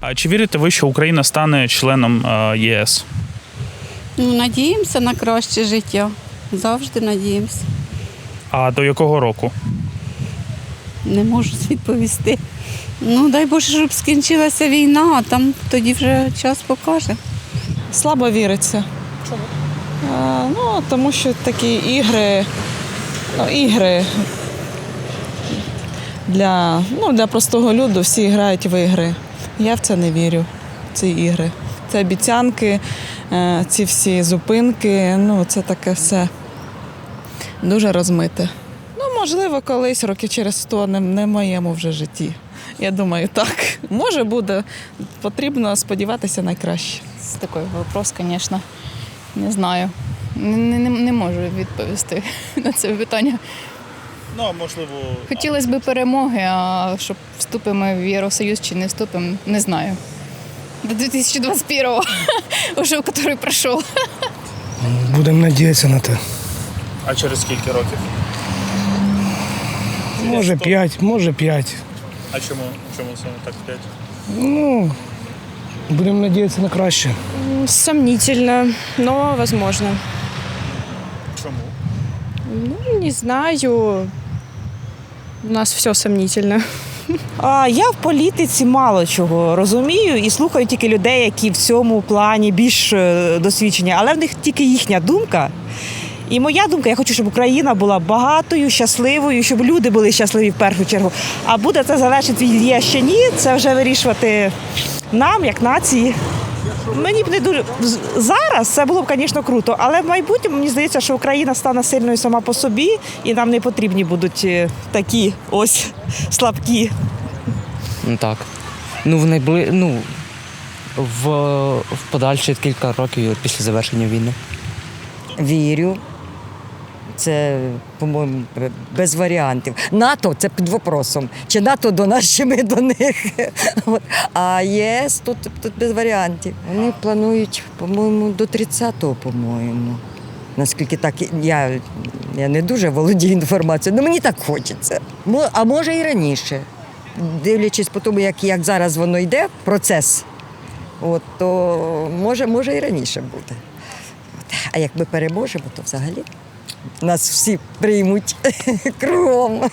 А чи вірите ви, що Україна стане членом е, ЄС? Ну, надіємося на краще життя. Завжди надіємося. А до якого року? Не можу відповісти. Ну, дай Боже, щоб скінчилася війна, а там тоді вже час покаже. Слабо віриться. Чому? ну, тому що такі ігри, ну, ігри для, ну, для простого люду всі грають в ігри. Я в це не вірю, в ці ігри. Це обіцянки, е, ці всі зупинки, ну, це таке все дуже розмите. Ну, можливо, колись, років через сто, не, не в моєму вже житті. Я думаю, так. Може буде. Потрібно сподіватися найкраще. Це такий вопрос, звісно, не знаю. Не, не, не можу відповісти на це питання. Ну, можливо. Хотілося б перемоги, а щоб вступимо в Євросоюз чи не вступимо, не знаю. До 2021-го, уже який пройшов. Будемо надіятися на те. А через скільки років? Може 5, може 5. А чому? Чому саме так п'ять? Ну, будемо надіятися на краще. Сомнительно, но возможно. Чому? Ну, не знаю. У нас все сомнительно. А я в політиці мало чого розумію і слухаю тільки людей, які в цьому плані більш е, досвідчені, але в них тільки їхня думка. І моя думка, я хочу, щоб Україна була багатою, щасливою, щоб люди були щасливі в першу чергу. А буде це залежить від є чи ні, це вже вирішувати нам, як нації. Мені б не дуже зараз це було б, звісно, круто, але в майбутньому мені здається, що Україна стане сильною сама по собі, і нам не потрібні будуть е, такі ось слабкі Ну так. Ну, в найбли... ну, в, в подальші кілька років після завершення війни. Вірю. Це, по-моєму, без варіантів. НАТО це під вопросом. Чи НАТО до нас, чи ми до них. А ЄС тут, тут без варіантів. Вони планують, по-моєму, до 30-го, по-моєму. Наскільки так, я, я не дуже володію інформацією, але мені так хочеться. А може і раніше. Дивлячись по тому, як, як зараз воно йде, процес, от, то може, може і раніше буде. А як ми переможемо, то взагалі нас всі приймуть кругом.